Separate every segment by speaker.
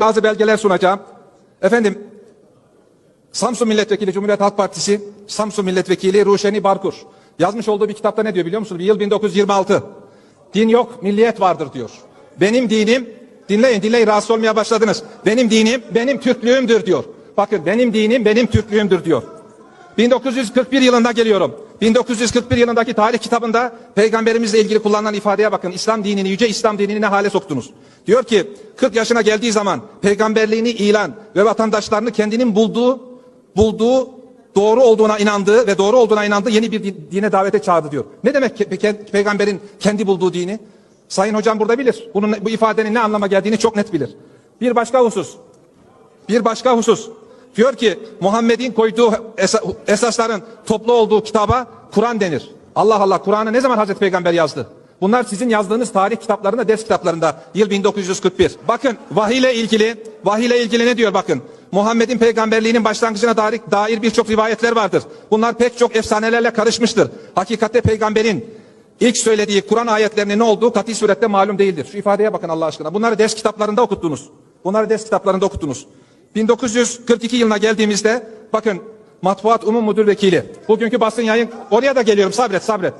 Speaker 1: bazı belgeler sunacağım. Efendim, Samsun Milletvekili Cumhuriyet Halk Partisi, Samsun Milletvekili Ruşeni Barkur yazmış olduğu bir kitapta ne diyor biliyor musunuz? Yıl 1926. Din yok, milliyet vardır diyor. Benim dinim, dinleyin dinleyin rahatsız olmaya başladınız. Benim dinim, benim Türklüğümdür diyor. Bakın benim dinim, benim Türklüğümdür diyor. 1941 yılında geliyorum. 1941 yılındaki tarih kitabında peygamberimizle ilgili kullanılan ifadeye bakın. İslam dinini, yüce İslam dinini ne hale soktunuz? Diyor ki 40 yaşına geldiği zaman peygamberliğini ilan ve vatandaşlarını kendinin bulduğu bulduğu doğru olduğuna inandığı ve doğru olduğuna inandığı yeni bir din- dine davete çağırdı diyor. Ne demek ki- pe- peygamberin kendi bulduğu dini? Sayın hocam burada bilir. Bunun bu ifadenin ne anlama geldiğini çok net bilir. Bir başka husus. Bir başka husus. Diyor ki Muhammed'in koyduğu esa- esasların toplu olduğu kitaba Kur'an denir. Allah Allah Kur'an'ı ne zaman Hazreti Peygamber yazdı? Bunlar sizin yazdığınız tarih kitaplarında, ders kitaplarında. Yıl 1941. Bakın vahiy ile ilgili, vahiy ile ilgili ne diyor bakın. Muhammed'in peygamberliğinin başlangıcına dair, dair birçok rivayetler vardır. Bunlar pek çok efsanelerle karışmıştır. Hakikatte peygamberin ilk söylediği Kur'an ayetlerinin ne olduğu kat'i surette malum değildir. Şu ifadeye bakın Allah aşkına. Bunları ders kitaplarında okuttunuz. Bunları ders kitaplarında okuttunuz. 1942 yılına geldiğimizde bakın Matbuat Umum Müdür Vekili bugünkü basın yayın oraya da geliyorum sabret sabret.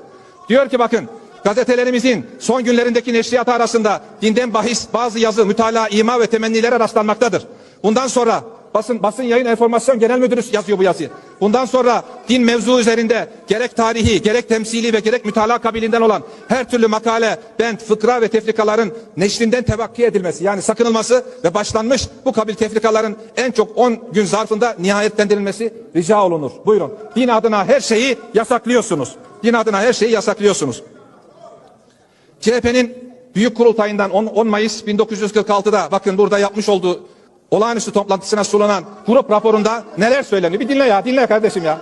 Speaker 1: Diyor ki bakın gazetelerimizin son günlerindeki neşriyatı arasında dinden bahis bazı yazı, mütalaa, ima ve temennilere rastlanmaktadır. Bundan sonra basın basın yayın enformasyon genel müdürü yazıyor bu yazıyı. Bundan sonra din mevzu üzerinde gerek tarihi, gerek temsili ve gerek mütalaa kabilinden olan her türlü makale, bent, fıkra ve tefrikaların neşrinden tevakki edilmesi yani sakınılması ve başlanmış bu kabil tefrikaların en çok 10 gün zarfında nihayetlendirilmesi rica olunur. Buyurun. Din adına her şeyi yasaklıyorsunuz. Din adına her şeyi yasaklıyorsunuz. CHP'nin büyük kurultayından 10, 10 Mayıs 1946'da bakın burada yapmış olduğu olağanüstü toplantısına sunulan grup raporunda neler söyleniyor? Bir dinle ya, dinle kardeşim ya.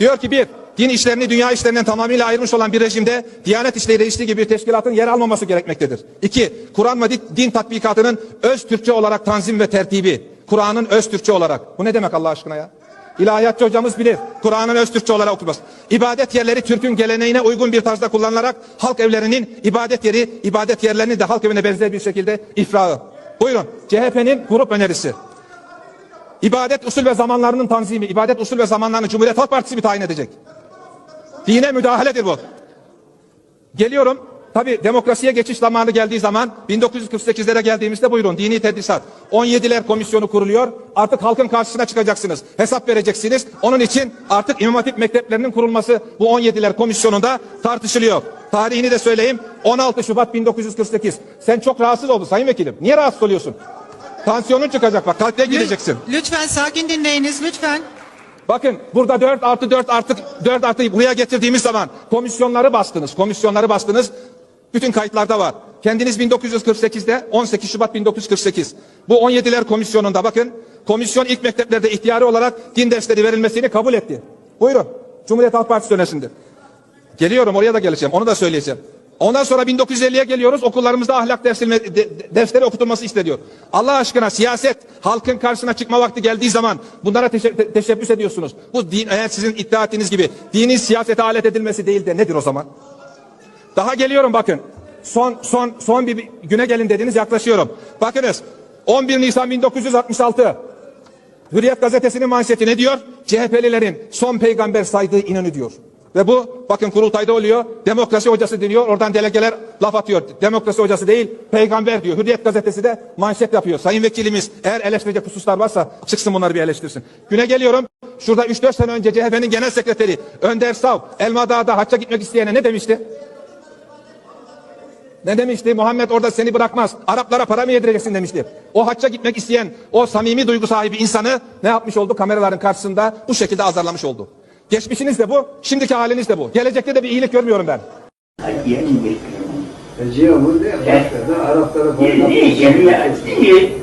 Speaker 1: Diyor ki bir, din işlerini dünya işlerinden tamamıyla ayırmış olan bir rejimde Diyanet İşleri Reisliği gibi bir teşkilatın yer almaması gerekmektedir. İki, Kur'an ve din- tatbikatının öz Türkçe olarak tanzim ve tertibi. Kur'an'ın öz Türkçe olarak. Bu ne demek Allah aşkına ya? İlahiyatçı hocamız bilir. Kur'an'ın öz Türkçe olarak okunması. İbadet yerleri Türk'ün geleneğine uygun bir tarzda kullanılarak halk evlerinin ibadet yeri, ibadet yerlerinin de halk evine benzer bir şekilde ifrahı. Buyurun. CHP'nin grup önerisi. İbadet usul ve zamanlarının tanzimi, ibadet usul ve zamanlarını Cumhuriyet Halk Partisi mi tayin edecek? Dine müdahaledir bu. Geliyorum. Tabi demokrasiye geçiş zamanı geldiği zaman 1948'lere geldiğimizde buyurun dini tedrisat. 17'ler komisyonu kuruluyor. Artık halkın karşısına çıkacaksınız. Hesap vereceksiniz. Onun için artık İmam Hatip mekteplerinin kurulması bu 17'ler komisyonunda tartışılıyor. Tarihini de söyleyeyim. 16 Şubat 1948. Sen çok rahatsız oldun sayın vekilim. Niye rahatsız oluyorsun? Tansiyonun çıkacak bak. Kalpte gideceksin.
Speaker 2: Lütfen sakin dinleyiniz lütfen.
Speaker 1: Bakın burada 4 artı 4 artı 4 artı buraya getirdiğimiz zaman komisyonları bastınız. Komisyonları bastınız. Bütün kayıtlarda var. Kendiniz 1948'de 18 Şubat 1948. Bu 17'ler komisyonunda bakın. Komisyon ilk mekteplerde ihtiyari olarak din dersleri verilmesini kabul etti. Buyurun. Cumhuriyet Halk Partisi önesinde. Geliyorum oraya da geleceğim. Onu da söyleyeceğim. Ondan sonra 1950'ye geliyoruz. Okullarımızda ahlak dersilme, de- de- dersleri okutulması isteniyor. Allah aşkına siyaset halkın karşısına çıkma vakti geldiği zaman bunlara teşe- te- teşebbüs ediyorsunuz. Bu din eğer sizin iddia ettiğiniz gibi dinin siyasete alet edilmesi değil de nedir o zaman? Daha geliyorum bakın. Son son son bir güne gelin dediniz yaklaşıyorum. Bakınız 11 Nisan 1966 Hürriyet gazetesinin manşeti ne diyor? CHP'lilerin son peygamber saydığı İnönü diyor. Ve bu bakın kurultayda oluyor. Demokrasi hocası deniyor. Oradan delegeler laf atıyor. Demokrasi hocası değil peygamber diyor. Hürriyet gazetesi de manşet yapıyor. Sayın vekilimiz eğer eleştirecek hususlar varsa çıksın bunları bir eleştirsin. Güne geliyorum. Şurada 3-4 sene önce CHP'nin genel sekreteri Önder Sav Elmadağ'da hacca gitmek isteyene ne demişti? Ne demişti? Muhammed orada seni bırakmaz. Araplara para mı yedireceksin demişti. O hacca gitmek isteyen o samimi duygu sahibi insanı ne yapmış oldu? Kameraların karşısında bu şekilde azarlamış oldu. Geçmişiniz de bu, şimdiki haliniz de bu. Gelecekte de bir iyilik görmüyorum ben.
Speaker 3: Ne başladı Araplara
Speaker 4: Ne.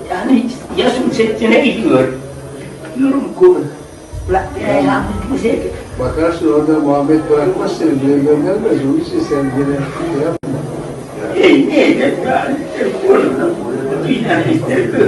Speaker 4: Yani yaşım sektene gidiyor. Diyorum ki,
Speaker 3: Bakarsın orada Muhammed bırakmaz seni diye göndermez. Onun için sen yine şey yapma.
Speaker 4: Ey ne edeyim yani? Orada, bir tane ister